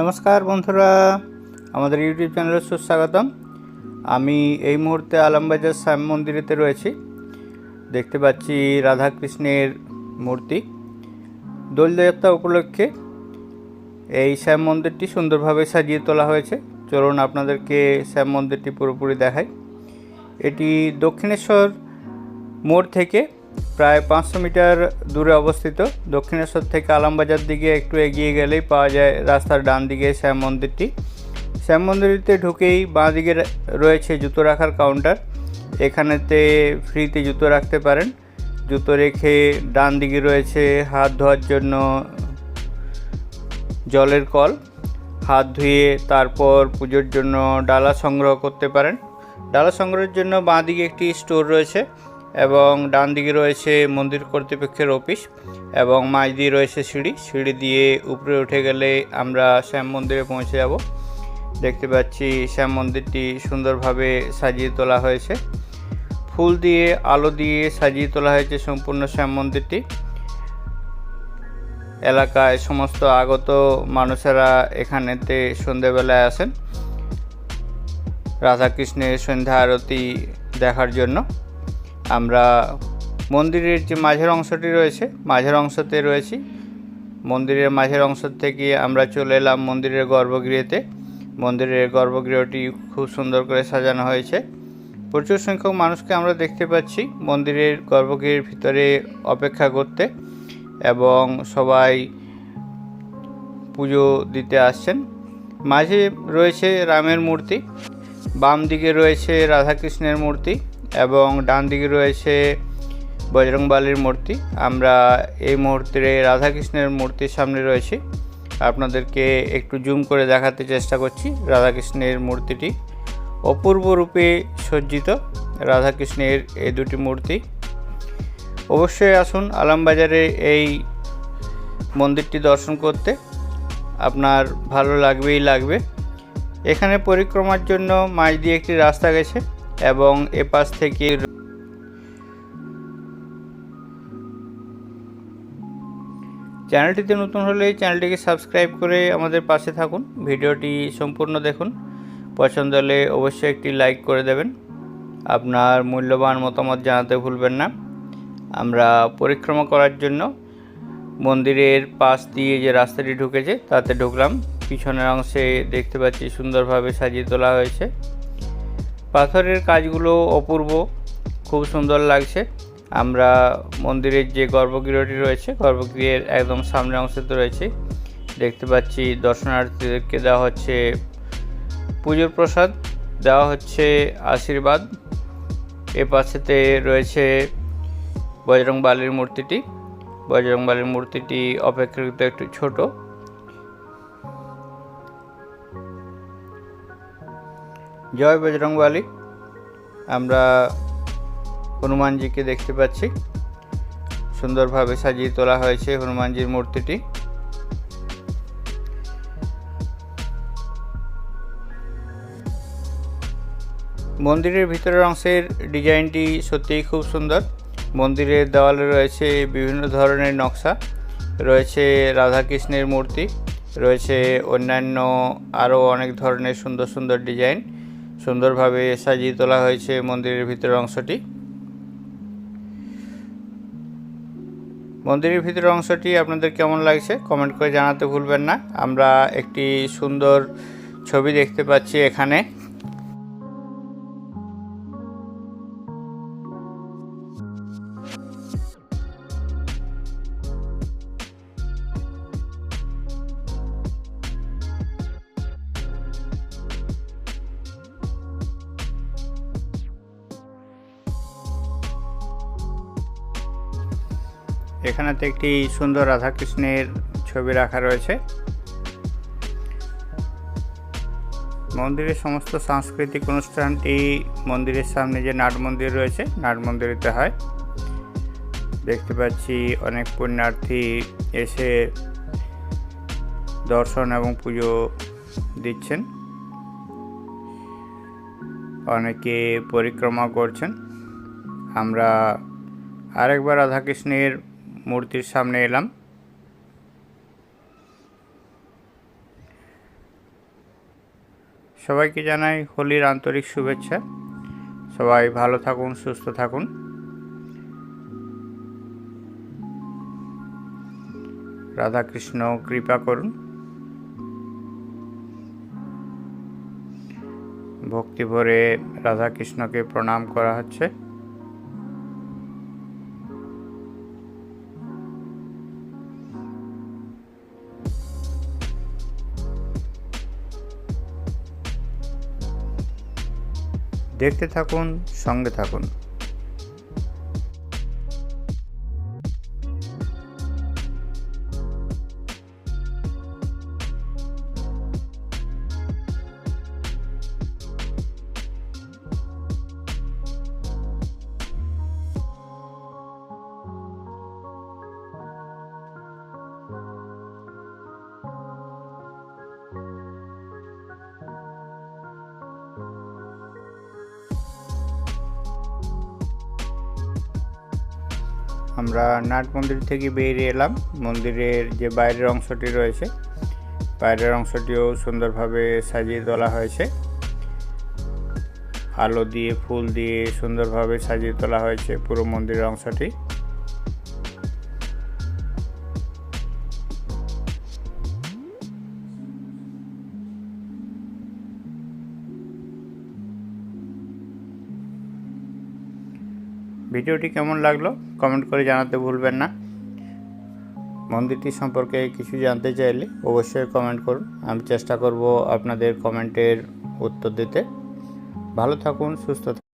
নমস্কার বন্ধুরা, আমাদের ইউটিউব চ্যানেলে সুস্বাগতম। আমি এই মুহূর্তে আলমবাজার শ্যাম মন্দিরেতে রয়েছি। দেখতে পাচ্ছি রাধাকৃষ্ণের মূর্তি। দোলযাত্রা উপলক্ষে এই শ্যাম মন্দিরটি সুন্দরভাবে সাজিয়ে তোলা হয়েছে। চলুন আপনাদেরকে শ্যাম মন্দিরটি পুরোপুরি দেখাই। এটি দক্ষিণেশ্বর মোড় থেকে প্রায় পাঁচশো মিটার দূরে অবস্থিত। দক্ষিণেশ্বর থেকে আলমবাজার দিকে একটু এগিয়ে গেলেই পাওয়া যায় রাস্তার ডান দিকে শ্যাম মন্দিরটি। শ্যাম মন্দিরতে ঢুকেই বাঁ দিকে রয়েছে জুতো রাখার কাউন্টার। এখানেতে ফ্রিতে জুতো রাখতে পারেন। জুতো রেখে ডান দিকে রয়েছে হাত ধোয়ার জন্য জলের কল। হাত ধুয়ে তারপর পুজোর জন্য ডালা সংগ্রহ করতে পারেন। ডালা সংগ্রহের জন্য বাঁ দিকে একটি স্টোর রয়েছে। এবং ডান দিকে রয়েছে মন্দির কর্তৃপক্ষের অফিস এবং মাঝ দিয়ে রয়েছে সিঁড়ি। সিঁড়ি দিয়ে উপরে উঠে গেলে আমরা শ্যাম মন্দিরে পৌঁছে যাব। দেখতে পাচ্ছি শ্যাম মন্দিরটি সুন্দরভাবে সাজিয়ে তোলা হয়েছে। ফুল দিয়ে, আলো দিয়ে সাজিয়ে তোলা হয়েছে সম্পূর্ণ শ্যাম মন্দিরটি। এলাকায় সমস্ত আগত মানুষেরা এখানেতে সন্ধেবেলায় আসেন। রাধাকৃষ্ণের সন্ধ্যা আরতি দেখার জন্য। আমরা মন্দিরের যে মাঝের অংশটি রয়েছে, মাঝের অংশতে রয়েছি। মন্দিরের মাঝের অংশ থেকে আমরা চলে এলাম মন্দিরের গর্ভগৃহেতে। মন্দিরের গর্ভগৃহটি খুব সুন্দর করে সাজানো হয়েছে। প্রচুর সংখ্যক মানুষকে আমরা দেখতে পাচ্ছি মন্দিরের গর্ভগৃহের ভিতরে অপেক্ষা করতে এবং সবাই পুজো দিতে আসছেন। মাঝে রয়েছে রামের মূর্তি বাম দিকে রয়েছে রাধাকৃষ্ণের মূর্তি। এবং ডান দিকে রয়েছে বজরংবালির মূর্তি। আমরা এই মুহূর্তে রাধাকৃষ্ণের মূর্তির সামনে রয়েছি। আপনাদেরকে একটু জুম করে দেখাতে চেষ্টা করছি রাধাকৃষ্ণের মূর্তিটি। অপূর্ব রূপে সজ্জিত রাধাকৃষ্ণের এই দুটি মূর্তি। অবশ্যই আসুন আলমবাজারে এই মন্দিরটি দর্শন করতে। আপনার ভালো লাগবেই লাগবে। এখানে পরিক্রমার জন্য মাঝ দিয়ে একটি রাস্তা গেছে। এবং এপাশ থেকে চ্যানেলটিতে নতুন হলে চ্যানেলটিকে সাবস্ক্রাইব করে আমাদের পাশে থাকুন, ভিডিওটি সম্পূর্ণ দেখুন। পছন্দ হলে অবশ্যই একটি লাইক করে দেবেন। আপনার মূল্যবান মতামত জানাতে ভুলবেন না। আমরা পরিক্রমা করার জন্য মন্দিরের পাশ দিয়ে যে রাস্তাটি ঢুকেছে, তাতে ঢুকলাম। পিছনের অংশে দেখতে পাচ্ছি সুন্দরভাবে সাজিয়ে তোলা হয়েছে। পাথরের কাজগুলো অপূর্ব, খুব সুন্দর লাগছে। আমরা মন্দিরের যে গর্ভগৃহটি রয়েছে, গর্ভগৃহের একদম সামনের অংশতে রয়েছে। দেখতে পাচ্ছি দর্শনার্থীদেরকে দেওয়া হচ্ছে পুজোর প্রসাদ, দেওয়া হচ্ছে আশীর্বাদ। এ পাশেতে রয়েছে বজরং বালির মূর্তিটি। বজরং বালির মূর্তিটি অপেক্ষাকৃত একটু ছোট। জয় বজরংবালী। আমরা হনুমানজিকে দেখতে পাচ্ছি। সুন্দরভাবে সাজিয়ে তোলা হয়েছে হনুমানজির মূর্তিটি। মন্দিরের ভিতরের অংশের ডিজাইনটি সত্যিই খুব সুন্দর। মন্দিরের দেওয়ালে রয়েছে বিভিন্ন ধরনের নকশা। রয়েছে রাধাকৃষ্ণের মূর্তি। রয়েছে অন্যান্য আরও অনেক ধরনের সুন্দর সুন্দর ডিজাইন। সুন্দরভাবে সাজিয়ে তোলা হয়েছে মন্দিরের ভিতরের অংশটি। মন্দিরের ভিতরের অংশটি আপনাদের কেমন লাগছে কমেন্ট করে জানাতে ভুলবেন না। আমরা একটি সুন্দর ছবি দেখতে পাচ্ছি এখানে। এখানেতে একটি সুন্দর রাধাকৃষ্ণের ছবি রাখা রয়েছে। মন্দিরের সমস্ত সাংস্কৃতিক অনুষ্ঠানটি মন্দিরের সামনে যে নাট মন্দির রয়েছে, নাট মন্দিরেতে হয়। দেখতে পাচ্ছি অনেক পুণ্যার্থী এসে দর্শন এবং পুজো দিচ্ছেন। অনেকে পরিক্রমা করছেন। আমরা আরেকবার রাধাকৃষ্ণের মূর্তির সামনে এলাম। সবাইকে জানাই হোলির আন্তরিক শুভেচ্ছা। সবাই ভালো থাকুন, সুস্থ থাকুন। রাধাকৃষ্ণ কৃপা করুন। ভক্তি ভরে রাধাকৃষ্ণকে প্রণাম করা হচ্ছে। দেখতে থাকুন সঙ্গে থাকুন। আমরা নাট মন্দির থেকে বেরিয়ে এলাম। মন্দিরের যে বাইরের অংশটি রয়েছে, বাইরের অংশটিও সুন্দরভাবে সাজিয়ে তোলা হয়েছে। আলো দিয়ে, ফুল দিয়ে সুন্দরভাবে সাজিয়ে তোলা হয়েছে পুরো মন্দিরের অংশটি। ভিডিওটি কেমন লাগল কমেন্ট করে জানাতে ভুলবেন না। মন্দিরটি সম্পর্কে কিছু জানতে চাইলে অবশ্যই কমেন্ট করুন। আমি চেষ্টা করব আপনাদের কমেন্টের উত্তর দিতে। ভালো থাকুন, সুস্থ থাকুন।